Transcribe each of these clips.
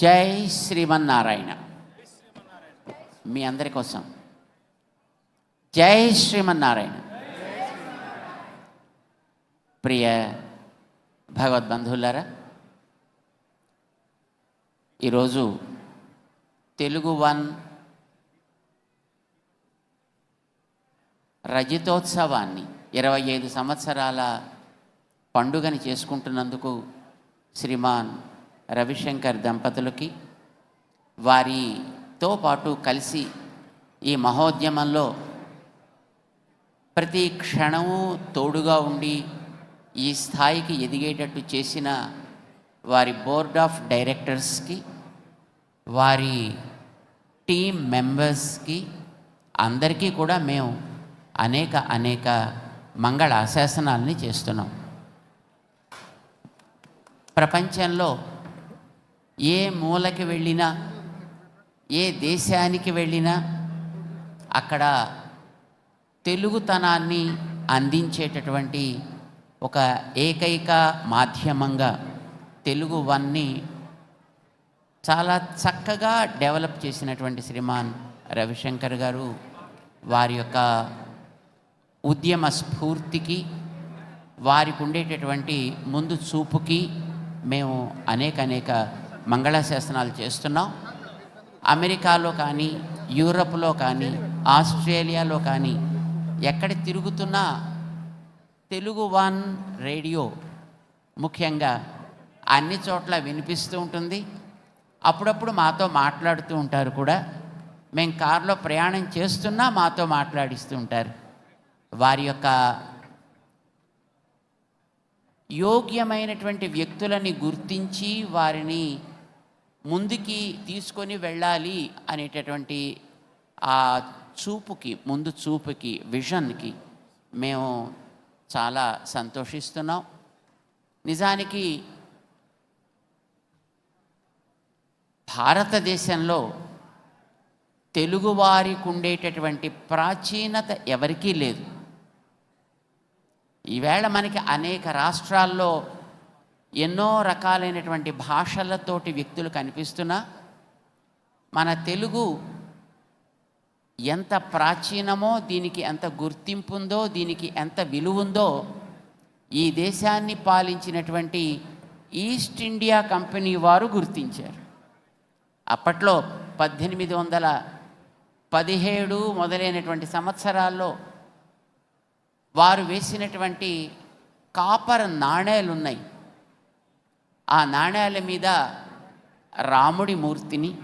జై శ్రీమన్నారాయణ. మీ అందరి కోసం. జై శ్రీమన్నారాయణ. ప్రియ భగవద్బంధువులారా ఈరోజు తెలుగు వన్ రజతోత్సవాన్ని ఇరవై ఐదు సంవత్సరాల పండుగని చేసుకుంటున్నందుకు శ్రీమాన్ రవిశంకర్ దంపతులకి వారితో పాటు కలిసి ఈ మహోద్యమంలో ప్రతి క్షణము తోడుగా ఉండి ఈ స్థాయికి ఎదిగేటట్టు చేసిన వారి బోర్డ్ ఆఫ్ డైరెక్టర్స్కి వారి టీం మెంబర్స్కి అందరికీ కూడా మేము అనేక అనేక మంగళ ఆశాసనాలని చేస్తున్నాం. ప్రపంచంలో ఏ మూలకి వెళ్ళినా ఏ దేశానికి వెళ్ళినా అక్కడ తెలుగుతనాన్ని అందించేటటువంటి ఒక ఏకైక మాధ్యమంగా తెలుగు వన్ని చాలా చక్కగా డెవలప్ చేసినటువంటి శ్రీమాన్ రవిశంకర్ గారు వారి యొక్క ఉద్యమ స్ఫూర్తికి వారికి ఉండేటటువంటి ముందు చూపుకి మేము అనేక అనేక మంగళాశాసనాలు చేస్తున్నాం. అమెరికాలో కానీ యూరప్లో కానీ ఆస్ట్రేలియాలో కానీ ఎక్కడ తిరుగుతున్నా తెలుగు వన్ రేడియో ముఖ్యంగా అన్ని చోట్ల వినిపిస్తూ ఉంటుంది. అప్పుడప్పుడు మాతో మాట్లాడుతూ ఉంటారు కూడా. మేము కారులో ప్రయాణం చేస్తున్నా మాతో మాట్లాడిస్తూ ఉంటారు. వారి యొక్క యోగ్యమైనటువంటి వ్యక్తులని గుర్తించి వారిని ముందుకి తీసుకొని వెళ్ళాలి అనేటటువంటి ఆ చూపుకి ముందు చూపుకి విజన్కి మేము చాలా సంతోషిస్తున్నాం. నిజానికి భారతదేశంలో తెలుగువారికి ఉండేటటువంటి ప్రాచీనత ఎవరికీ లేదు. ఈవేళ మనకి అనేక రాష్ట్రాల్లో ఎన్నో రకాలైనటువంటి భాషలతోటి వ్యక్తులు కనిపిస్తున్నా మన తెలుగు ఎంత ప్రాచీనమో దీనికి ఎంత గుర్తింపు ఉందో దీనికి ఎంత విలువ ఉందో ఈ దేశాన్ని పాలించినటువంటి ఈస్ట్ ఇండియా కంపెనీ వారు గుర్తించారు. అప్పట్లో పద్దెనిమిది వందల పదిహేడు మొదలైనటువంటి సంవత్సరాల్లో వారు వేసినటువంటి కాపర్ నాణేలు ఉన్నాయి ఆ నాణేల మీద రాముడి మూర్తిని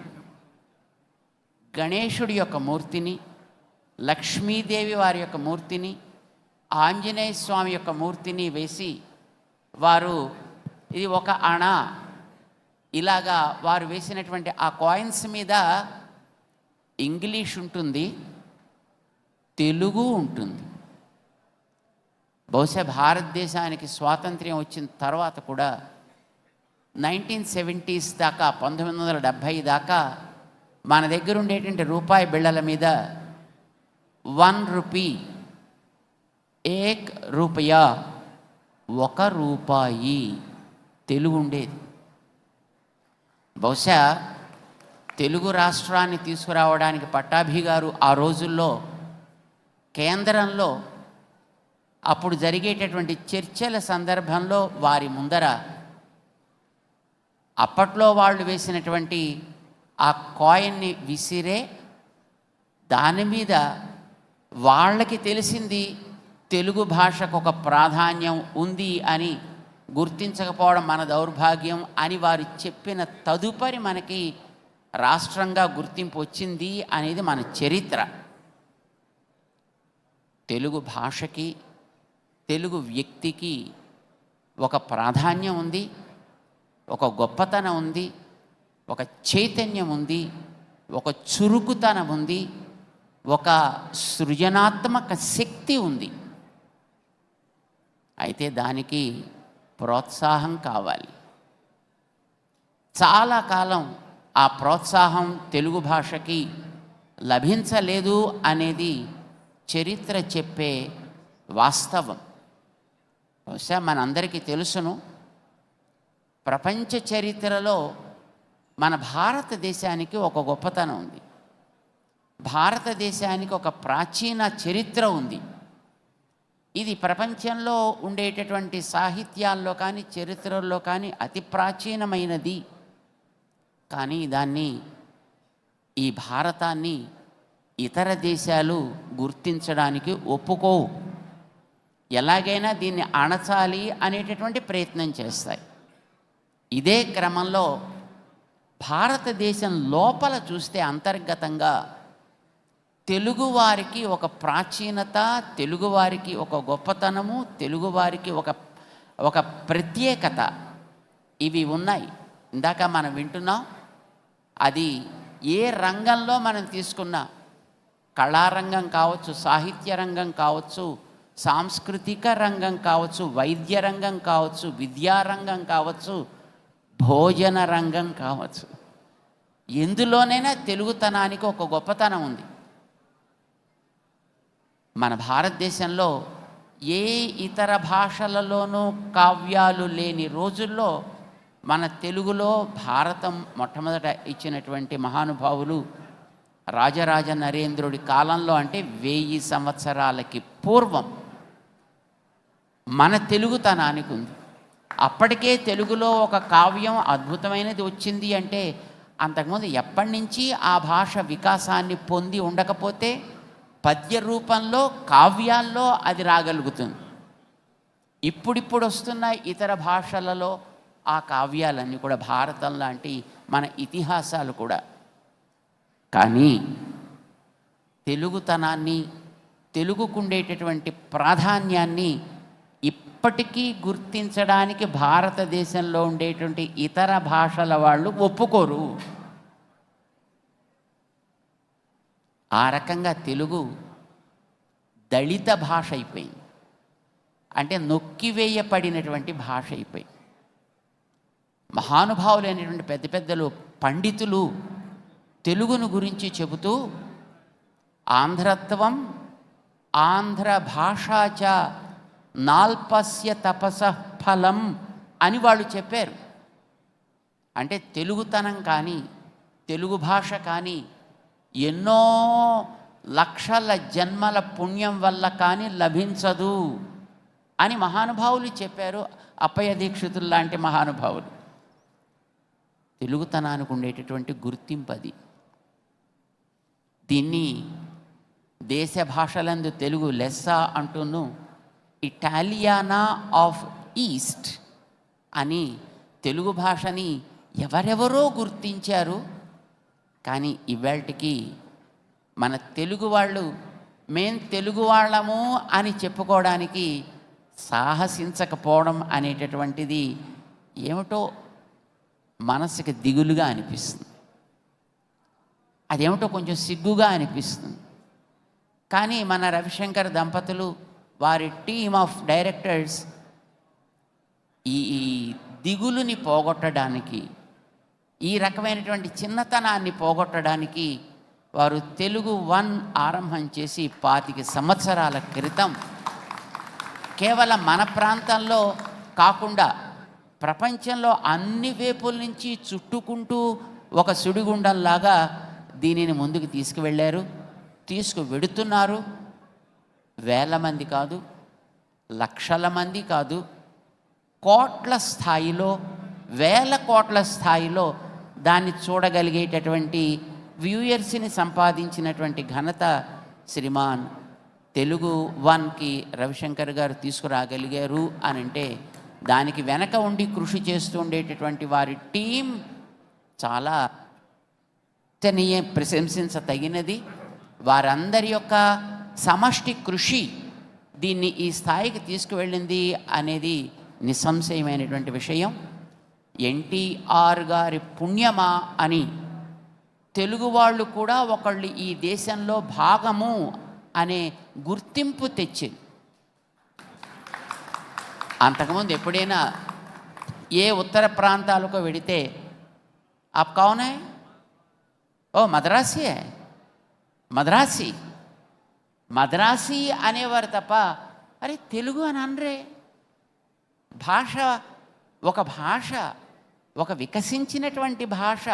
గణేశుడి యొక్క మూర్తిని లక్ష్మీదేవి వారి యొక్క మూర్తిని ఆంజనేయ స్వామి యొక్క మూర్తిని వేసి వారు ఇది ఒక అణ. ఇలాగా వారు వేసినటువంటి ఆ కాయిన్స్ మీద ఇంగ్లీష్ ఉంటుంది తెలుగు ఉంటుంది. బహుశా భారతదేశానికి స్వాతంత్ర్యం వచ్చిన తర్వాత కూడా నైన్టీన్ సెవెంటీస్ దాకా పంతొమ్మిది వందల డెబ్భై దాకా మన దగ్గర ఉండేటువంటి రూపాయి బిళ్ళల మీద వన్ రూపీ ఏక్ రూపాయ ఒక రూపాయి తెలుగు ఉండేది. బహుశా తెలుగు రాష్ట్రాన్ని తీసుకురావడానికి పట్టాభి గారు ఆ రోజుల్లో కేంద్రంలో అప్పుడు జరిగేటటువంటి చర్చల సందర్భంలో వారి ముందర అప్పట్లో వాళ్ళు వేసినటువంటి ఆ కాయిన్ని విసిరే దాని మీద వాళ్ళకి తెలిసింది తెలుగు భాషకు ఒక ప్రాధాన్యం ఉంది అని గుర్తించకపోవడం మన దౌర్భాగ్యం అని వారు చెప్పిన తదుపరి మనకి రాష్ట్రంగా గుర్తింపు వచ్చింది అనేది మన చరిత్ర. తెలుగు భాషకి తెలుగు వ్యక్తికి ఒక ప్రాధాన్యం ఉంది. ఒక గొప్పతనం ఉంది ఒక చైతన్యం ఉంది ఒక చురుకుతనం ఉంది ఒక సృజనాత్మక శక్తి ఉంది. అయితే దానికి ప్రోత్సాహం కావాలి. చాలా కాలం ఆ ప్రోత్సాహం తెలుగు భాషకి లభించలేదు అనేది చరిత్ర చెప్పే వాస్తవం. బహుశా మనందరికీ తెలుసును. ప్రపంచ చరిత్రలో మన భారతదేశానికి ఒక గొప్పతనం ఉంది. భారతదేశానికి ఒక ప్రాచీన చరిత్ర ఉంది. ఇది ప్రపంచంలో ఉండేటటువంటి సాహిత్యాల్లో కానీ చరిత్రల్లో కానీ అతి ప్రాచీనమైనది. కానీ దాన్ని ఈ భారతాన్ని ఇతర దేశాలు గుర్తించడానికి ఒప్పుకోవు. ఎలాగైనా దీన్ని అణచాలి అనేటటువంటి ప్రయత్నం చేస్తాయి. ఇదే క్రమంలో భారతదేశం లోపల చూస్తే అంతర్గతంగా తెలుగువారికి ఒక ప్రాచీనత తెలుగువారికి ఒక గొప్పతనము తెలుగువారికి ఒక ఒక ప్రత్యేకత ఇవి ఉన్నాయి. ఇందాక మనం వింటున్నాం అది ఏ రంగంలో మనం తీసుకున్నా కళారంగం కావచ్చు సాహిత్య రంగం కావచ్చు సాంస్కృతిక రంగం కావచ్చు వైద్య రంగం కావచ్చు విద్యారంగం కావచ్చు భోజన రంగం కావచ్చు. ఎందులోనైనా తెలుగుతనానికి ఒక గొప్పతనం ఉంది. మన భారతదేశంలో ఏ ఇతర భాషలలోనూ కావ్యాలు లేని రోజుల్లో మన తెలుగులో భారతం మొట్టమొదట ఇచ్చినటువంటి మహానుభావులు రాజరాజ నరేంద్రుడి కాలంలో అంటే వెయ్యి సంవత్సరాలకి పూర్వం మన తెలుగుతనానికి ఉంది. అప్పటికే తెలుగులో ఒక కావ్యం అద్భుతమైనది వచ్చింది అంటే అంతకుముందు ఎప్పటి నుంచి ఆ భాష వికాసాన్ని పొంది ఉండకపోతే పద్య రూపంలో కావ్యాల్లో అది రాగలుగుతుంది. ఇప్పుడిప్పుడు వస్తున్న ఇతర భాషలలో ఆ కావ్యాలన్నీ కూడా భారతం లాంటి మన ఇతిహాసాలు కూడా. కానీ తెలుగుతనాన్ని తెలుగుకుండేటటువంటి ప్రాధాన్యాన్ని ఇప్పటికీ గుర్తించడానికి భారతదేశంలో ఉండేటువంటి ఇతర భాషల వాళ్ళు ఒప్పుకోరు. ఆ రకంగా తెలుగు దళిత భాష అయిపోయింది. అంటే నొక్కివేయబడినటువంటి భాష అయిపోయింది. మహానుభావులైనటువంటి పెద్ద పెద్దలు పండితులు తెలుగును గురించి చెబుతూ ఆంధ్రత్వం ఆంధ్ర భాషాచ నాల్పస్య తపస ఫలం అని వాళ్ళు చెప్పారు. అంటే తెలుగుతనం కానీ తెలుగు భాష కానీ ఎన్నో లక్షల జన్మల పుణ్యం వల్ల కానీ లభించదు అని మహానుభావులు చెప్పారు. అప్పయ్య దీక్షితులు లాంటి మహానుభావులు. తెలుగుతనానికి ఉండేటటువంటి గుర్తింపు అది. దీన్ని దేశ భాషలందు తెలుగు లెస్స అంటూను ఇటాలియానా ఆఫ్ ఈస్ట్ అని తెలుగు భాషని ఎవరెవరో గుర్తించారు. కానీ ఇవాళకి మన తెలుగు వాళ్ళు మేం తెలుగు వాళ్ళము అని చెప్పుకోవడానికి సాహసించకపోవడం అనేటటువంటిది ఏమిటో మనసుకి దిగులుగా అనిపిస్తుంది. అదేమిటో కొంచెం సిగ్గుగా అనిపిస్తుంది. కానీ మన రవిశంకర్ దంపతులు వారి టీమ్ ఆఫ్ డైరెక్టర్స్ ఈ దిగులుని పోగొట్టడానికి ఈ రకమైనటువంటి చిన్నతనాన్ని పోగొట్టడానికి వారు తెలుగు వన్ ఆరంభం చేసి పాతిక సంవత్సరాల క్రితం కేవలం మన ప్రాంతంలో కాకుండా ప్రపంచంలో అన్ని వైపుల నుంచి చుట్టుకుంటూ ఒక సుడిగుండంలాగా దీనిని ముందుకు తీసుకువెళ్ళారు తీసుకువెడుతున్నారు. వేల మంది కాదు లక్షల మంది కాదు కోట్ల స్థాయిలో వేల కోట్ల స్థాయిలో దాన్ని చూడగలిగేటటువంటి వ్యూయర్స్ని సంపాదించినటువంటి ఘనత శ్రీమాన్ తెలుగు వన్కి రవిశంకర్ గారు తీసుకురాగలిగారు అని అంటే దానికి వెనక ఉండి కృషి చేస్తూ ఉండేటటువంటి వారి టీం చాలా తనీయ ప్రశంసించతగినది వారందరి యొక్క సమష్టి కృషి దీన్ని ఈ స్థాయికి తీసుకువెళ్ళింది అనేది నిస్సంశయమైనటువంటి విషయం. ఎన్టీఆర్ గారి పుణ్యమా అని తెలుగు వాళ్ళు కూడా ఒకళ్ళు ఈ దేశంలో భాగము అనే గుర్తింపు తెచ్చింది. అంతకుముందు ఎప్పుడైనా ఏ ఉత్తర ప్రాంతాలకు వెడితే అప్ కావునాయ్ ఓ మద్రాసీ మద్రాసీ? మద్రాసి అనేవారు తప్ప అరే తెలుగు అని అనరే. భాష ఒక భాష ఒక వికసించినటువంటి భాష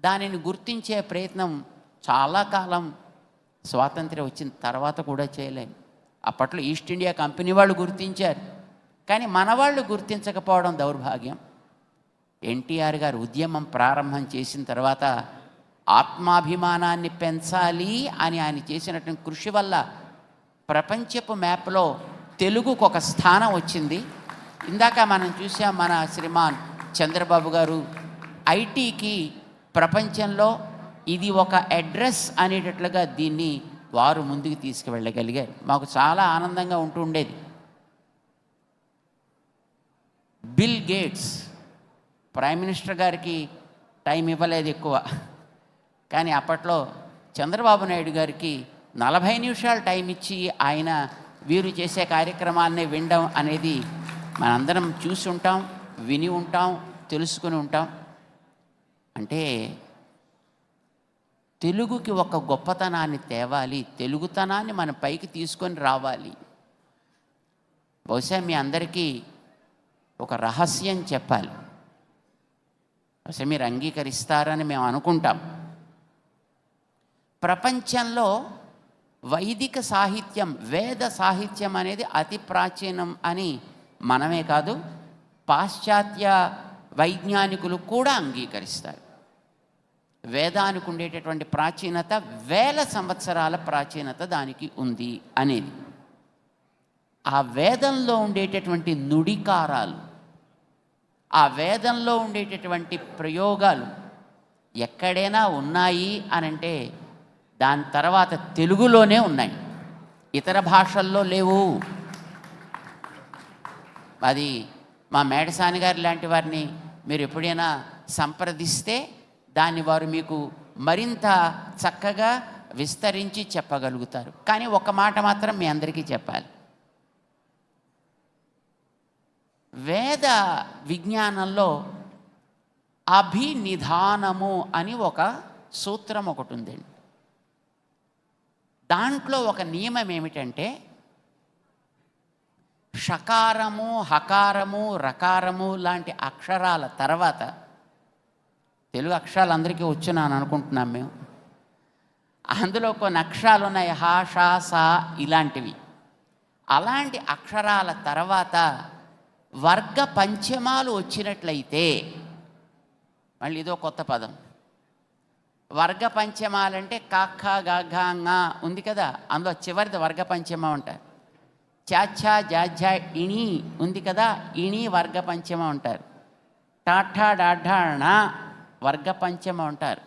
దానిని గుర్తించే ప్రయత్నం చాలా కాలం స్వాతంత్ర్యం వచ్చిన తర్వాత కూడా చేయలేము అప్పట్లో ఈస్ట్ ఇండియా కంపెనీ వాళ్ళు గుర్తించారు. కానీ మన వాళ్ళు గుర్తించకపోవడం దౌర్భాగ్యం. ఎన్టీఆర్ గారు ఉద్యమం ప్రారంభం చేసిన తర్వాత ఆత్మాభిమానాన్ని పెంచాలి అని ఆయన చేసినటువంటి కృషి వల్ల ప్రపంచపు మ్యాప్లో తెలుగుకు ఒక స్థానం వచ్చింది. ఇందాక మనం చూసాం మన శ్రీమాన్ చంద్రబాబు గారు ఐటీకి ప్రపంచంలో ఇది ఒక అడ్రస్ అనేటట్లుగా దీన్ని వారు ముందుకు తీసుకువెళ్ళగలిగారు. మాకు చాలా ఆనందంగా ఉంటూ ఉండేది. బిల్ గేట్స్ ప్రైమ్ మినిస్టర్ గారికి టైం ఇవ్వలేదు ఎక్కువ. కానీ అప్పట్లో చంద్రబాబు నాయుడు గారికి నలభై నిమిషాలు టైం ఇచ్చి ఆయన వీరు చేసే కార్యక్రమాలని వినడం అనేది మనందరం చూసి ఉంటాం విని ఉంటాం తెలుసుకుని ఉంటాం. అంటే తెలుగుకి ఒక గొప్పతనాన్ని తేవాలి తెలుగుతనాన్ని మన పైకి తీసుకొని రావాలి. బహుశా మీ అందరికీ ఒక రహస్యం చెప్పాలి. బహుశా మీరు అంగీకరిస్తారని మేము అనుకుంటాం. ప్రపంచంలో వైదిక సాహిత్యం వేద సాహిత్యం అనేది అతి ప్రాచీనం అని మనమే కాదు పాశ్చాత్య వైజ్ఞానికులు కూడా అంగీకరిస్తారు. వేదానికి ఉండేటటువంటి ప్రాచీనత వేల సంవత్సరాల ప్రాచీనత దానికి ఉంది అనేది. ఆ వేదంలో ఉండేటటువంటి నుడికారాలు ఆ వేదంలో ఉండేటటువంటి ప్రయోగాలు ఎక్కడైనా ఉన్నాయి అనంటే దాని తర్వాత తెలుగులోనే ఉన్నాయి. ఇతర భాషల్లో లేవు. అది మా మేడసాని గారు లాంటి వారిని మీరు ఎప్పుడైనా సంప్రదిస్తే దాన్ని వారు మీకు మరింత చక్కగా విస్తరించి చెప్పగలుగుతారు. కానీ ఒక మాట మాత్రం మీ అందరికీ చెప్పాలి. వేద విజ్ఞానంలో అభినిధానము అని ఒక సూత్రం ఒకటి ఉందండి. దాంట్లో ఒక నియమం ఏమిటంటే షకారము హకారము రకారము లాంటి అక్షరాల తర్వాత తెలుగు అక్షరాలు అందరికీ వచ్చునా అనుకుంటున్నాం మేము. అందులో కొన్ని అక్షరాలు ఉన్నాయి హా షా సా ఇలాంటివి. అలాంటి అక్షరాల తర్వాత వర్గ పంచమాలు వచ్చినట్లయితే మళ్ళీ ఇదో కొత్త పదం. వర్గ పంచమాలంటే గాఘ గా ఉంది కదా. అందులో చివరిది వర్గ పంచమ అంటారు చాచా జాజా ఇణి ఉంది కదా. ఇణి వర్గ పంచమ అంటారు టాఠా డాఢాణ వర్గ పంచమ అంటారు.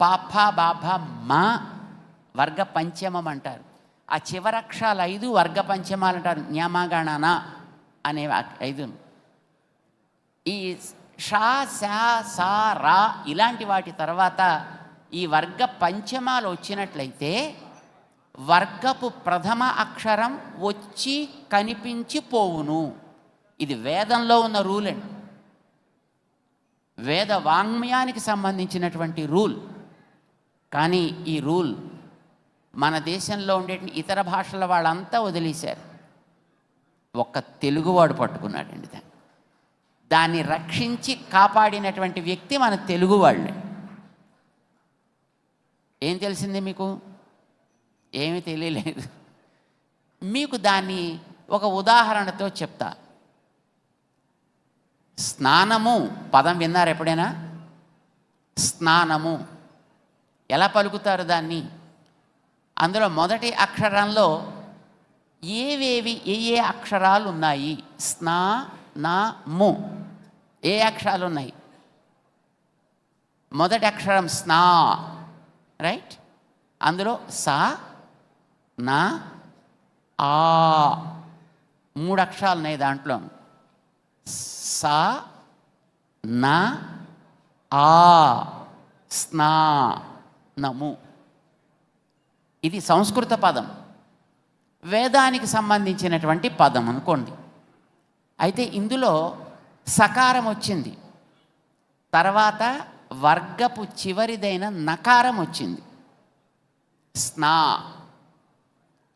పాప బాభ మా వర్గ పంచమం అంటారు. ఆ చివరక్షరాలు ఐదు వర్గ పంచమాలు అంటారు న్యామగణన అనే ఐదు. ఈ షా శా సా రా ఇలాంటి వాటి తర్వాత ఈ వర్గ పంచమాలు వచ్చినట్లయితే వర్గపు ప్రథమ అక్షరం వచ్చి కనిపించి పోవును. ఇది వేదంలో ఉన్న రూల్ అండి. వేద వాంగ్మయానికి సంబంధించినటువంటి రూల్. కానీ ఈ రూల్ మన దేశంలో ఉండే ఇతర భాషల వాళ్ళంతా వదిలేశారు. ఒక్క తెలుగువాడు పట్టుకున్నాడండి దాన్ని. దాన్ని రక్షించి కాపాడినటువంటి వ్యక్తి మన తెలుగు వాళ్ళే. ఏం తెలిసింది మీకు? ఏమీ తెలియలేదు. మీకు దాన్ని ఒక ఉదాహరణతో చెప్తా. స్నానము పదం విన్నారు ఎప్పుడైనా? స్నానము. ఎలా పలుకుతారు దాన్ని? అందులో మొదటి అక్షరంలో ఏవేవి ఏ ఏ అక్షరాలు ఉన్నాయి? స్నా నా ము. ఏ అక్షరాలు ఉన్నాయి? మొదటి అక్షరం స్నా రైట్? అందులో సా నా ఆ. మూడు అక్షరాలు ఉన్నాయి దాంట్లో. సా నా ఆ. స్నా నము. ఇది సంస్కృత పదం. వేదానికి సంబంధించినటువంటి పదం అనుకోండి. అయితే ఇందులో సకారం వచ్చింది. తర్వాత వర్గపు చివరిదైన నకారం వచ్చింది. స్నా.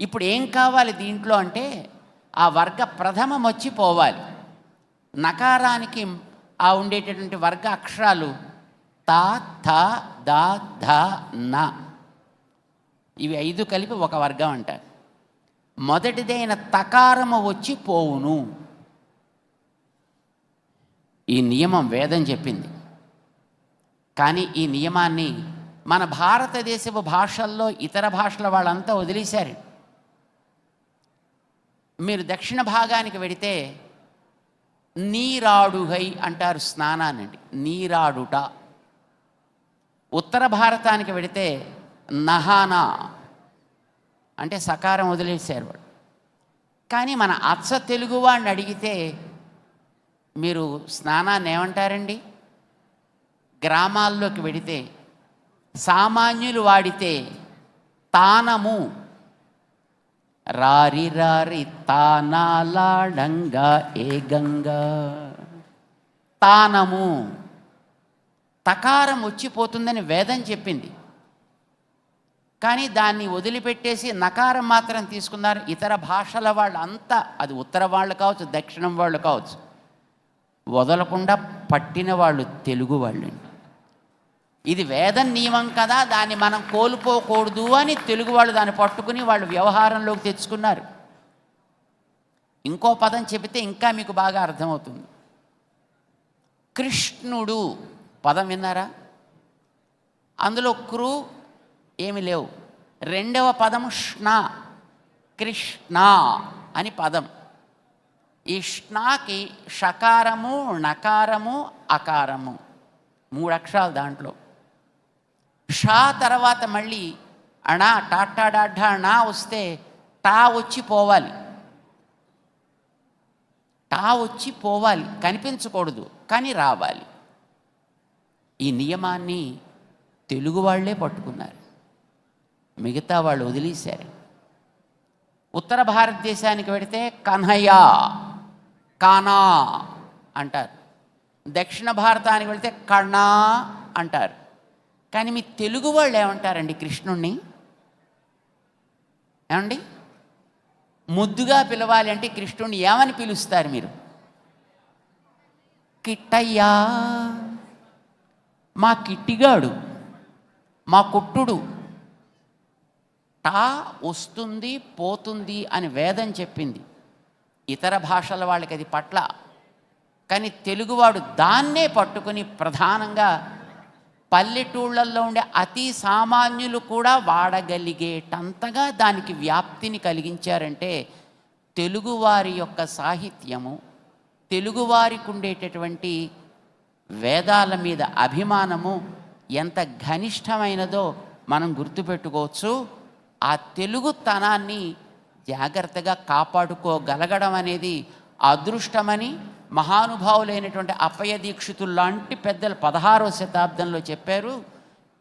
ఇప్పుడు ఏం కావాలి దీంట్లో అంటే ఆ వర్గ ప్రథమం వచ్చి పోవాలి. నకారానికి ఆ ఉండేటటువంటి వర్గ అక్షరాలు తా థ ద ధ న. ఇవి ఐదు కలిపి ఒక వర్గం అంటారు. మొదటిదైన తకారము వచ్చి పోవును. ఈ నియమం వేదం చెప్పింది. కానీ ఈ నియమాన్ని మన భారతదేశపు భాషల్లో ఇతర భాషల వాళ్ళంతా వదిలేశారు. మీరు దక్షిణ భాగానికి వెడితే నీరాడుగై అంటారు స్నానానండి. నీరాడుట. ఉత్తర భారతానికి వెడితే నహానా. అంటే సకారం వదిలేశారు వాడు కానీ మన అచ్చ తెలుగు వాడిని అడిగితే మీరు స్నానాన్ని ఏమంటారండి? గ్రామాల్లోకి వెడితే సామాన్యులు వాడితే తానము. రారి రారి తానాలాడంగా ఏగంగా తానము. తకారం వచ్చిపోతుందని వేదం చెప్పింది. కానీ దాన్ని వదిలిపెట్టేసి నకారం మాత్రం తీసుకున్నారు ఇతర భాషల వాళ్ళు అంతా అది ఉత్తర వాళ్ళు కావచ్చు దక్షిణం వాళ్ళు కావచ్చు. వదలకుండా పట్టిన వాళ్ళు తెలుగు వాళ్ళండి. ఇది వేద నియమం కదా దాన్ని మనం కోల్పోకూడదు అని తెలుగు వాళ్ళు దాన్ని పట్టుకుని వాళ్ళు వ్యవహారంలోకి తెచ్చుకున్నారు. ఇంకో పదం చెబితే ఇంకా మీకు బాగా అర్థమవుతుంది. కృష్ణుడు పదం విన్నారా? అందులో క్రూ ఏమి లేవు. రెండవ పదంష్ణ కృష్ణ అని పదం. ఇష్నాకి షకారము నకారము అకారము. మూడు అక్షరాలు దాంట్లో. షా తర్వాత మళ్ళీ అణా టాటా నా వస్తే టా వచ్చి పోవాలి. టా వచ్చి పోవాలి కనిపించకూడదు కానీ రావాలి. ఈ నియమాన్ని తెలుగు వాళ్ళే పట్టుకున్నారు. మిగతా వాళ్ళు వదిలేశారు. ఉత్తర భారతదేశానికి వెడితే కన్హయ్యా. కానా అంటారు. దక్షిణ భారతానికి వెళితే కణా అంటారు. కానీ మీ తెలుగు వాళ్ళు ఏమంటారండి కృష్ణుణ్ణి? ఏమండి? ముద్దుగా పిలవాలి అంటే కృష్ణుణ్ణి ఏమని పిలుస్తారు మీరు? కిట్టయ్యా మా కిట్టిగాడు మా కుట్టుడు. టా వస్తుంది పోతుంది అని వేదం చెప్పింది. ఇతర భాషల వాళ్ళకి అది పట్ల. కానీ తెలుగువాడు దాన్నే పట్టుకుని ప్రధానంగా పల్లెటూళ్ళల్లో ఉండే అతి సామాన్యులు కూడా వాడగలిగేటంతగా దానికి వ్యాప్తిని కలిగించారంటే తెలుగువారి యొక్క సాహిత్యము తెలుగువారికి ఉండేటటువంటి వేదాల మీద అభిమానము ఎంత ఘనిష్టమైనదో మనం గుర్తుపెట్టుకోవచ్చు. ఆ తెలుగుతనాన్ని జాగ్రత్తగా కాపాడుకోగలగడం అనేది అదృష్టమని మహానుభావులైనటువంటి అప్పయ దీక్షితులు లాంటి పెద్దలు పదహారో శతాబ్దంలో చెప్పారు.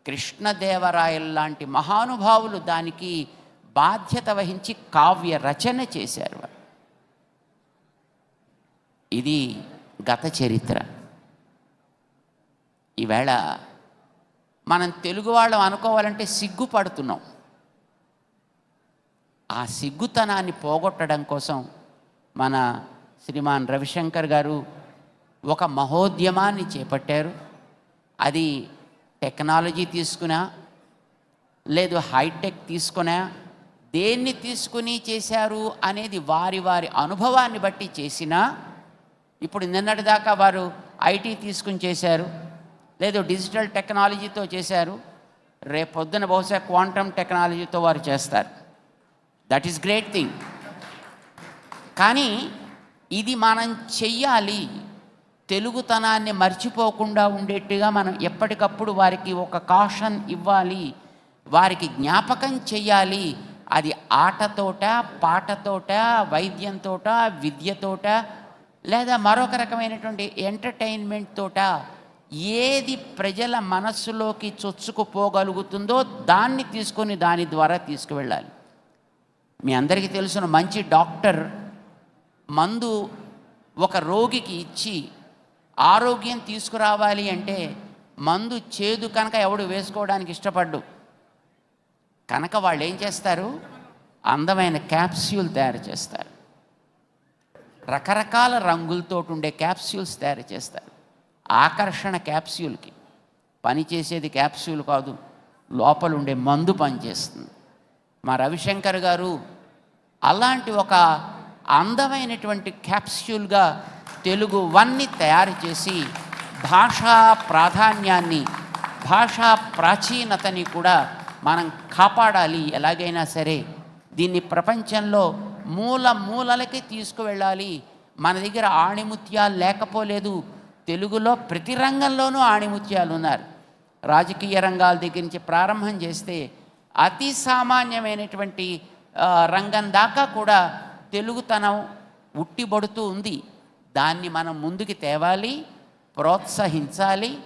కృష్ణదేవరాయలు లాంటి మహానుభావులు దానికి బాధ్యత వహించి కావ్య రచన చేశారు. ఇది గత చరిత్ర. ఈవేళ మనం తెలుగు వాళ్ళం అనుకోవాలంటే సిగ్గుపడుతున్నాం. ఆ సిగ్గుతనాన్ని పోగొట్టడం కోసం మన శ్రీమాన్ రవిశంకర్ గారు ఒక మహోద్యమాన్ని చేపట్టారు. అది టెక్నాలజీ తీసుకున్నా లేదు హైటెక్ తీసుకున్నా దేన్ని తీసుకుని చేశారు అనేది వారి వారి అనుభవాన్ని బట్టి చేసినా ఇప్పుడు నిన్నటిదాకా వారు ఐటీ తీసుకుని చేశారు లేదు డిజిటల్ టెక్నాలజీతో చేశారు రేపొద్దున బహుశా క్వాంటమ్ టెక్నాలజీతో వారు చేస్తారు. దట్ ఈస్ గ్రేట్ థింగ్ కానీ ఇది మనం చెయ్యాలి. తెలుగుతనాన్ని మర్చిపోకుండా ఉండేట్టుగా మనం ఎప్పటికప్పుడు వారికి ఒక కాషన్ ఇవ్వాలి. వారికి జ్ఞాపకం చెయ్యాలి. అది ఆటతోట పాటతోట వైద్యంతోట విద్యతోట లేదా మరొక రకమైనటువంటి ఎంటర్టైన్మెంట్ తోట ఏది ప్రజల మనస్సులోకి చొచ్చుకుపోగలుగుతుందో దాన్ని తీసుకొని దాని ద్వారా తీసుకువెళ్ళాలి. మీ అందరికీ తెలుసున్న మంచి డాక్టర్ మందు ఒక రోగికి ఇచ్చి ఆరోగ్యం తీసుకురావాలి అంటే మందు చేదు కనుక ఎవడు వేసుకోవడానికి ఇష్టపడ్డు? కనుక వాళ్ళు ఏం చేస్తారు? అందమైన క్యాప్స్యూల్ తయారు చేస్తారు. రకరకాల రంగులతో ఉండే క్యాప్స్యూల్స్ తయారు చేస్తారు. ఆకర్షణ క్యాప్స్యూల్కి. పని చేసేది క్యాప్స్యూల్ కాదు లోపల ఉండే మందు పనిచేస్తుంది. మా రవిశంకర్ గారు అలాంటి ఒక అందమైనటువంటి క్యాప్స్యూల్గా తెలుగు వన్ని తయారు చేసి భాషా ప్రాధాన్యాన్ని భాషా ప్రాచీనతని కూడా మనం కాపాడాలి. ఎలాగైనా సరే దీన్ని ప్రపంచంలో మూల మూలలకి తీసుకువెళ్ళాలి. మన దగ్గర ఆణిముత్యాలు లేకపోలేదు. తెలుగులో ప్రతి రంగంలోనూ ఆణిముత్యాలు ఉన్నారు రాజకీయ రంగాల దగ్గర నుంచి ప్రారంభం చేస్తే అతి సామాన్యమైనటువంటి రంగం దాకా కూడా తెలుగుతనం ఉట్టిబడుతూ ఉంది. దాన్ని మనం ముందుకు తేవాలి ప్రోత్సహించాలి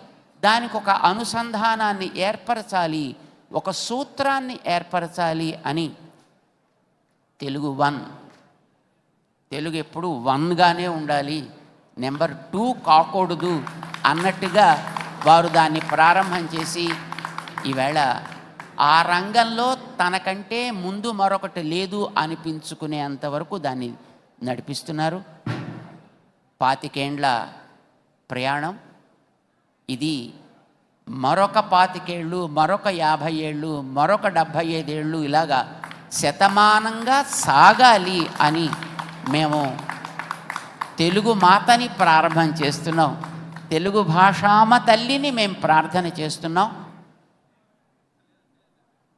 దానికి ఒక అనుసంధానాన్ని ఏర్పరచాలి ఒక సూత్రాన్ని ఏర్పరచాలి అని తెలుగు వన్. తెలుగు ఎప్పుడు వన్గానే ఉండాలి. నెంబర్ టూ కాకూడదు అన్నట్టుగా వారు దాన్ని ప్రారంభం చేసి ఈవేళ ఆ రంగంలో తనకంటే ముందు మరొకటి లేదు అనిపించుకునేంత వరకు దాన్ని నడిపిస్తున్నారు. పాతికేండ్ల ప్రయాణం. ఇది మరొక పాతికేళ్ళు మరొక యాభై ఏళ్ళు మరొక డెబ్భై ఐదేళ్ళు ఇలాగా శతమానంగా సాగాలి అని మేము తెలుగు మాతని ప్రారంభం చేస్తున్నాం. తెలుగు భాషామ తల్లిని మేము ప్రార్థన చేస్తున్నాం.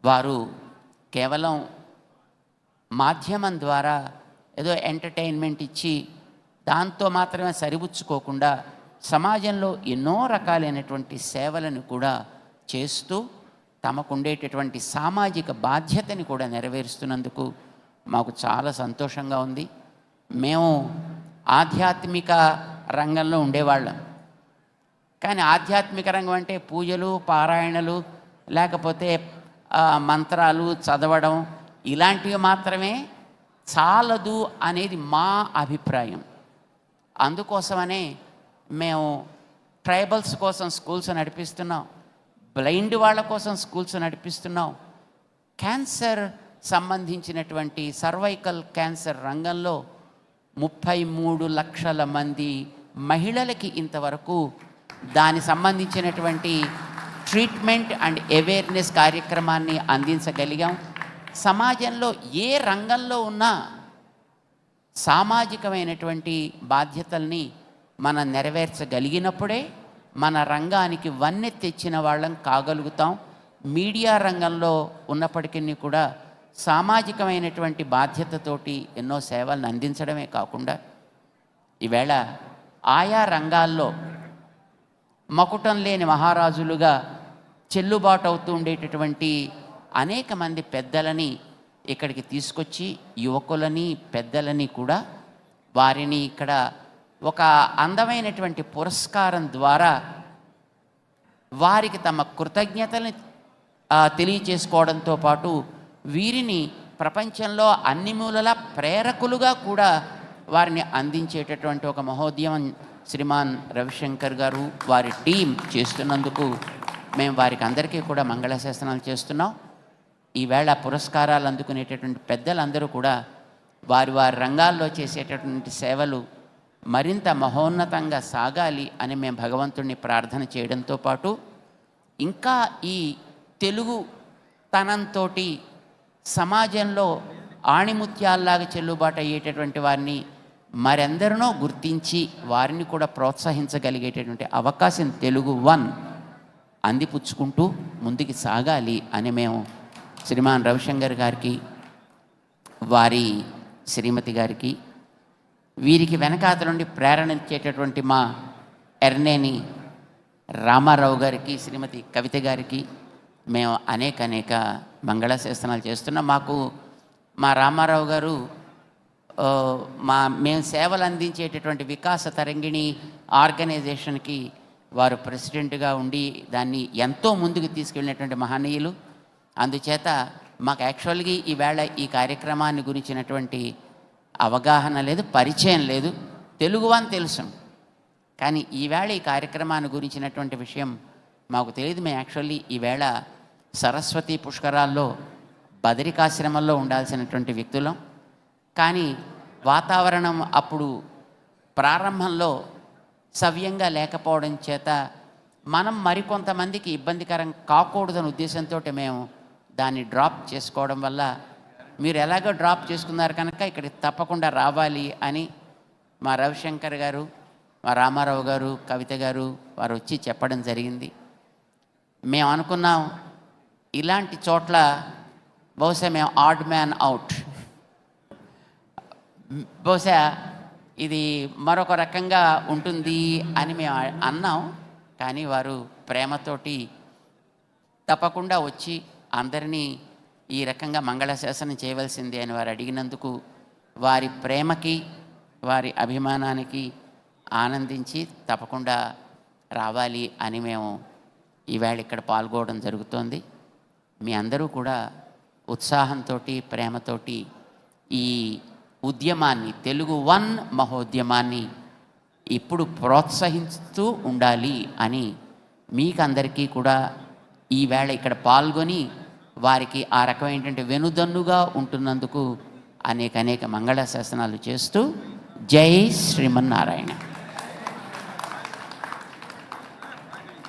వారు కేవలం మాధ్యమం ద్వారా ఏదో ఎంటర్టైన్మెంట్ ఇచ్చి దాంతో మాత్రమే సరిపుచ్చుకోకుండా సమాజంలో ఎన్నో రకాలైనటువంటి సేవలను కూడా చేస్తూ తమకుండేటటువంటి సామాజిక బాధ్యతని కూడా నెరవేరుస్తున్నందుకు మాకు చాలా సంతోషంగా ఉంది. మేము ఆధ్యాత్మిక రంగంలో ఉండేవాళ్ళం. కానీ ఆధ్యాత్మిక రంగం అంటే పూజలు పారాయణలు లేకపోతే మంత్రాలు చదవడం ఇలాంటివి మాత్రమే చాలదు అనేది మా అభిప్రాయం. అందుకోసమనే మేము ట్రైబల్స్ కోసం స్కూల్స్ నడిపిస్తున్నాం. బ్లైండ్ వాళ్ళ కోసం స్కూల్స్ నడిపిస్తున్నాం. క్యాన్సర్ సంబంధించినటువంటి సర్వైకల్ క్యాన్సర్ రంగంలో ముప్పై మూడు లక్షల మంది మహిళలకి ఇంతవరకు దాని సంబంధించినటువంటి ట్రీట్మెంట్ అండ్ అవేర్నెస్ కార్యక్రమాన్ని అందించగలిగాం. సమాజంలో ఏ రంగంలో ఉన్నా సామాజికమైనటువంటి బాధ్యతల్ని మనం నెరవేర్చగలిగినప్పుడే మన రంగానికి వన్నె తెచ్చిన వాళ్ళం కాగలుగుతాం. మీడియా రంగంలో ఉన్నప్పటికీ కూడా సామాజికమైనటువంటి బాధ్యతతోటి ఎన్నో సేవలను అందించడమే కాకుండా ఈవేళ ఆయా రంగాల్లో మకుటం లేని మహారాజులుగా చెల్లుబాటు అవుతూ ఉండేటటువంటి అనేక మంది పెద్దలని ఇక్కడికి తీసుకొచ్చి యువకులని పెద్దలని కూడా వారిని ఇక్కడ ఒక అందమైనటువంటి పురస్కారం ద్వారా వారికి తమ కృతజ్ఞతని తెలియచేసుకోవడంతో పాటు వీరిని ప్రపంచంలో అన్ని మూలల ప్రేరకులుగా కూడా వారిని అందించేటటువంటి ఒక మహోద్యమం శ్రీమాన్ రవిశంకర్ గారు వారి టీం చేస్తున్నందుకు మేము వారికి అందరికీ కూడా మంగళశాసనాలు చేస్తున్నాం. ఈవేళ పురస్కారాలు అందుకునేటటువంటి పెద్దలందరూ కూడా వారి వారి రంగాల్లో చేసేటటువంటి సేవలు మరింత మహోన్నతంగా సాగాలి అని మేము భగవంతుణ్ణి ప్రార్థన చేయడంతో పాటు ఇంకా ఈ తెలుగు తనంతో సమాజంలో ఆణిముత్యాల్లాగా చెల్లుబాటు అయ్యేటటువంటి వారిని మరెందరినో గుర్తించి వారిని కూడా ప్రోత్సహించగలిగేటటువంటి అవకాశం తెలుగు వన్. అందిపుచ్చుకుంటూ ముందుకు సాగాలి అని మేము శ్రీమాన్ రవిశంకర్ గారికి వారి శ్రీమతి గారికి వీరికి వెనకాతల నుండి ప్రేరణ ఇచ్చేటటువంటి మా ఎర్నేని రామారావు గారికి శ్రీమతి కవిత గారికి మేము అనేక అనేక మంగళాశాసనాలు చేస్తున్నాం. మాకు మా రామారావు గారు మా మేము సేవలు అందించేటటువంటి వికాస తరంగిణి ఆర్గనైజేషన్కి వారు ప్రెసిడెంట్గా ఉండి దాన్ని ఎంతో ముందుకు తీసుకెళ్ళినటువంటి మహనీయులు. అందుచేత మాకు యాక్చువల్గా ఈవేళ ఈ కార్యక్రమాన్ని గురించినటువంటి అవగాహన లేదు పరిచయం లేదు. తెలుగు అని తెలుసు. కానీ ఈవేళ ఈ కార్యక్రమాన్ని గురించినటువంటి విషయం మాకు తెలియదు. మేము యాక్చువల్లీ ఈవేళ సరస్వతి పుష్కరాల్లో బదరికాశ్రమంలో ఉండాల్సినటువంటి వ్యక్తులం. కానీ వాతావరణం అప్పుడు ప్రారంభంలో సవ్యంగా లేకపోవడం చేత మనం మరికొంతమందికి ఇబ్బందికరం కాకూడదనే ఉద్దేశంతో మేము దాన్ని డ్రాప్ చేసుకోవడం వల్ల మీరు ఎలాగో డ్రాప్ చేసుకున్నారు కనుక ఇక్కడికి తప్పకుండా రావాలి అని మా రవిశంకర్ గారు మా రామారావు గారు కవిత గారు వారు వచ్చి చెప్పడం జరిగింది. మేము అనుకున్నాం ఇలాంటి చోట్ల బహుశా మేము ఆడ్ మ్యాన్ అవుట్. బహుశా ఇది మరొక రకంగా ఉంటుంది అని మేము అన్నాం. కానీ వారు ప్రేమతోటి తప్పకుండా వచ్చి అందరినీ ఈ రకంగా మంగళశాసనం చేయవలసింది అని వారు అడిగినందుకు వారి ప్రేమకి వారి అభిమానానికి ఆనందించి తప్పకుండా రావాలి అని మేము ఈవేళ ఇక్కడ పాల్గొనడం జరుగుతోంది. మీ అందరూ కూడా ఉత్సాహంతో ప్రేమతోటి ఈ ఉద్యమాన్ని తెలుగు వన్ మహోద్యమాన్ని ఇప్పుడు ప్రోత్సహిస్తూ ఉండాలి అని మీకందరికీ కూడా ఈవేళ ఇక్కడ పాల్గొని వారికి ఆ రకమైనటువంటి వెనుదన్నుగా ఉంటున్నందుకు అనేక అనేక మంగళ శాసనాలు చేస్తూ జై శ్రీమన్నారాయణ.